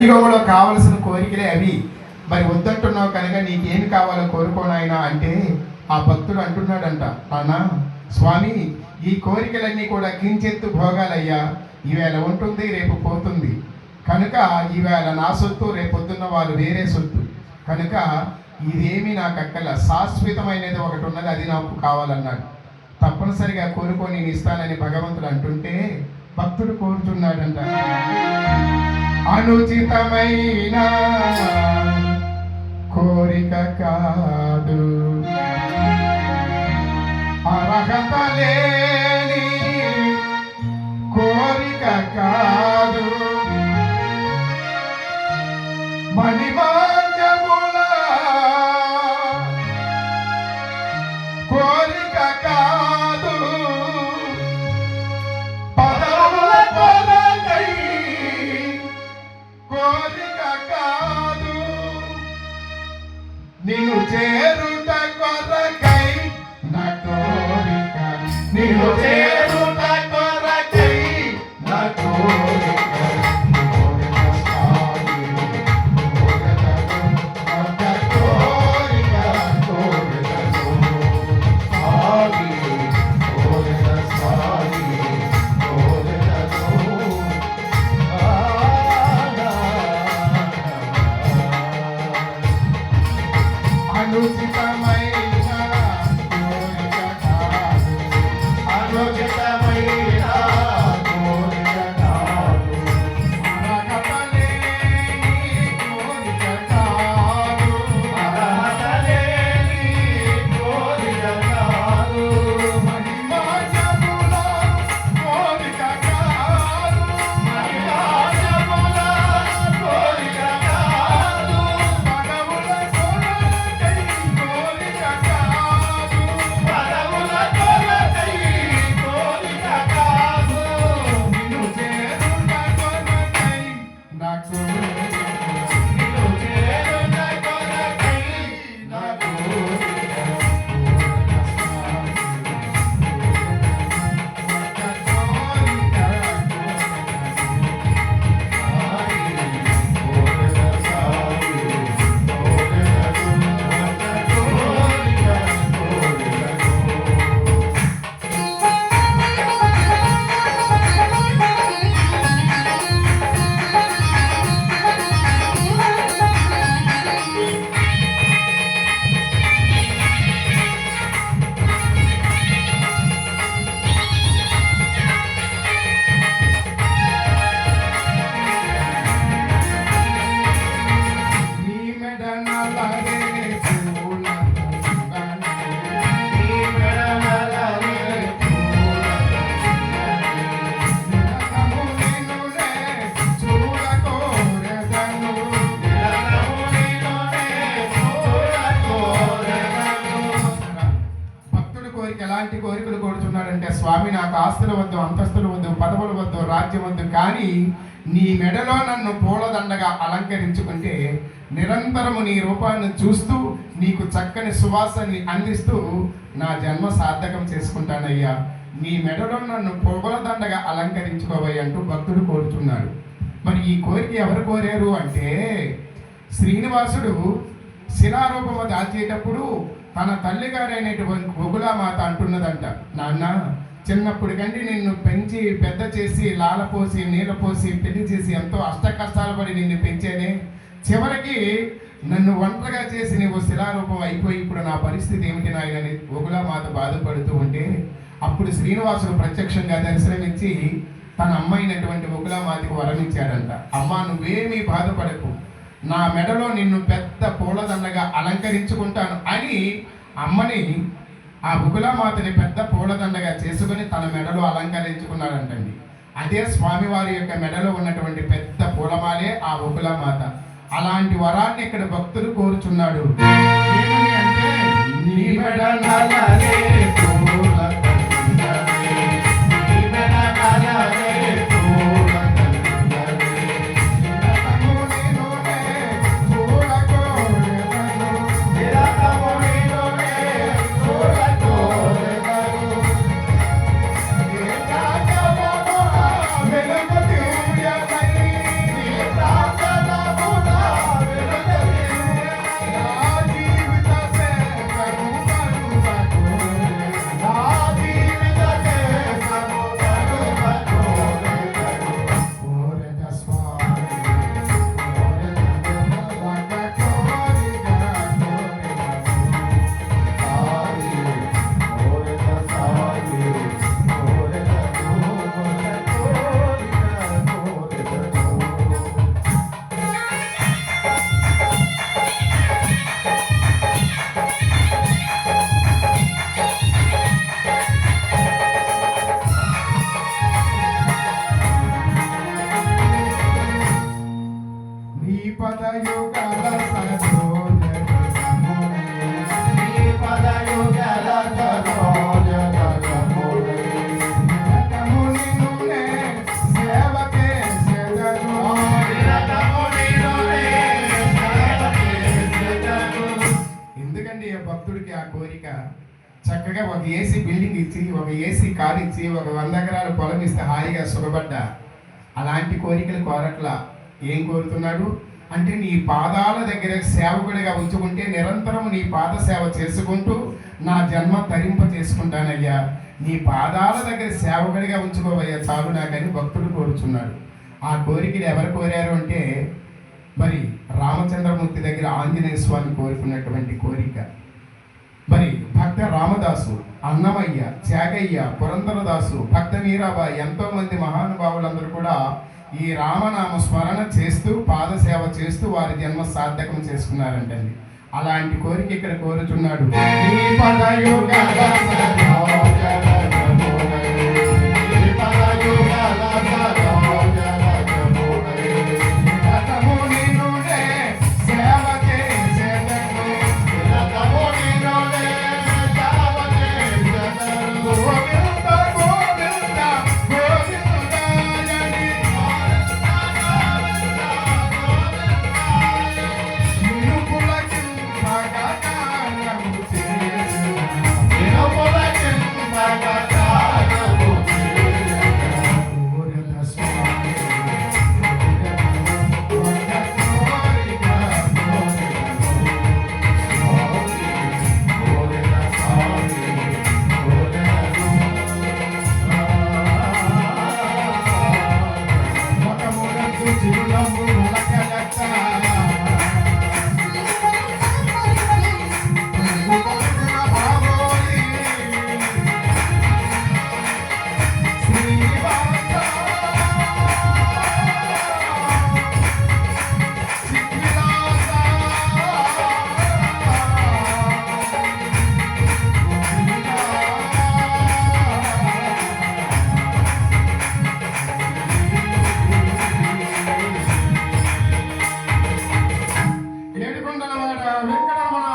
యుగంలో కావలసిన కోరికలే అవి. మరి వద్దంటున్నావు కనుక నీకేమి కావాలో కోరుకోనాయనా అంటే ఆ భక్తుడు అంటున్నాడంట నాన్న స్వామి ఈ కోరికలన్నీ కూడా కించెత్తు భోగాలయ్యా. ఈవేళ ఉంటుంది రేపు పోతుంది. కనుక ఈవేళ నా సొత్తు రేపొద్దున్న వాళ్ళు వేరే సొత్తు. కనుక ఇదేమి నాకు అక్కల శాశ్వతమైనది ఒకటి ఉన్నది అది నాకు కావాలన్నాడు. తప్పనిసరిగా కోరుకొని నేను ఇస్తానని భగవంతుడు అంటుంటే భక్తుడు కోరుతున్నాడంట. అనుచితమైన కోరిక కాదు. అర్హత లేని కోరిక కాదు. మణిమా నిన్ను చేరుట అనుచితమైన కోరిక ఎలాంటి కోరికలు కోరుచున్నాడంటే స్వామి నాకు ఆస్తులు వద్దు అంతస్తులు వద్దు పదవులు వద్దు రాజ్యం వద్దు కానీ నీ మెడలో నన్ను పూలదండగా అలంకరించుకుంటే నిరంతరము నీ రూపాన్ని చూస్తూ నీకు చక్కని సువాసనని అందిస్తూ నా జన్మ సార్థకం చేసుకుంటానయ్యా. నీ మెడలో నన్ను పూలదండగా అలంకరించుకోవయ్య అంటూ భక్తుడు కోరుచున్నాడు. మరి ఈ కోరిక ఎవరు కోరారు అంటే శ్రీనివాసుడు శిలారూపము దాల్చేటప్పుడు తన తల్లిగారైనటువంటి బొగులామాత అంటున్నదంట నాన్న చిన్నప్పుడు కంటే నిన్ను పెంచి పెద్ద చేసి లాలపోసి నీళ్ళపోసి పెళ్ళి చేసి ఎంతో అష్ట కష్టాలు పడి నిన్ను పెంచేనే. చివరికి నన్ను ఒంటరిగా చేసి నీవు శిలారూపం అయిపోయి ఇప్పుడు నా పరిస్థితి ఏమిటి నాయనని బొగులామాత బాధపడుతూ ఉంటే అప్పుడు శ్రీనివాసుడు ప్రత్యక్షంగా దర్శనమిచ్చి తన అమ్మైనటువంటి బొగులామాతకు వరమిచ్చాడంట. అమ్మా నువ్వేమీ బాధపడకు. నా మెడలో నిన్ను పెద్ద పూలదండగా అలంకరించుకుంటాను అని అమ్మని ఆ బుకులామాతని పెద్ద పూలదండగా చేసుకుని తన మెడలో అలంకరించుకున్నాడంటండి. అదే స్వామివారి యొక్క మెడలో ఉన్నటువంటి పెద్ద పూలమాలే ఆ బుకులామాత అలాంటి వరాన్ని ఇక్కడ భక్తులు కోరుచున్నాడు. ఏమని అంటే నీ మెడ పదయుగల ఎందుకండి ఆ భక్తుడికి ఆ కోరిక? చక్కగా ఒక ఏసీ బిల్డింగ్ ఇచ్చి ఒక ఏసీ కార్ ఇచ్చి ఒక వంద ఎకరాల పొలం ఇస్తే హాయిగా సుఖపడ్డా? అలాంటి కోరికలు కోరట్లా? ఏం కోరుతున్నాడు? అంటే నీ పాదాల దగ్గర సేవకుడిగా ఉంచుకుంటే నిరంతరం నీ పాద సేవ చేసుకుంటూ నా జన్మ తరింప చేసుకుంటానయ్యా. నీ పాదాల దగ్గర సేవకుడిగా ఉంచుకోవయ్యా చాలు నాకని భక్తుడు కోరుచున్నాడు. ఆ కోరికలు ఎవరు కోరారు అంటే మరి రామచంద్రమూర్తి దగ్గర ఆంజనేయ స్వామి కోరుకున్నటువంటి కోరిక. మరి భక్త రామదాసు అన్నమయ్య త్యాగయ్య పురంధరదాసు భక్త మీరాబాయి ఎంతోమంది మహానుభావులందరూ కూడా ఈ రామనామ స్మరణ చేస్తూ పాదసేవ చేస్తూ వారి జన్మ సార్థకం చేసుకున్నారంటండి. అలాంటి కోరిక ఇక్కడ కోరుచున్నాడు. ఈ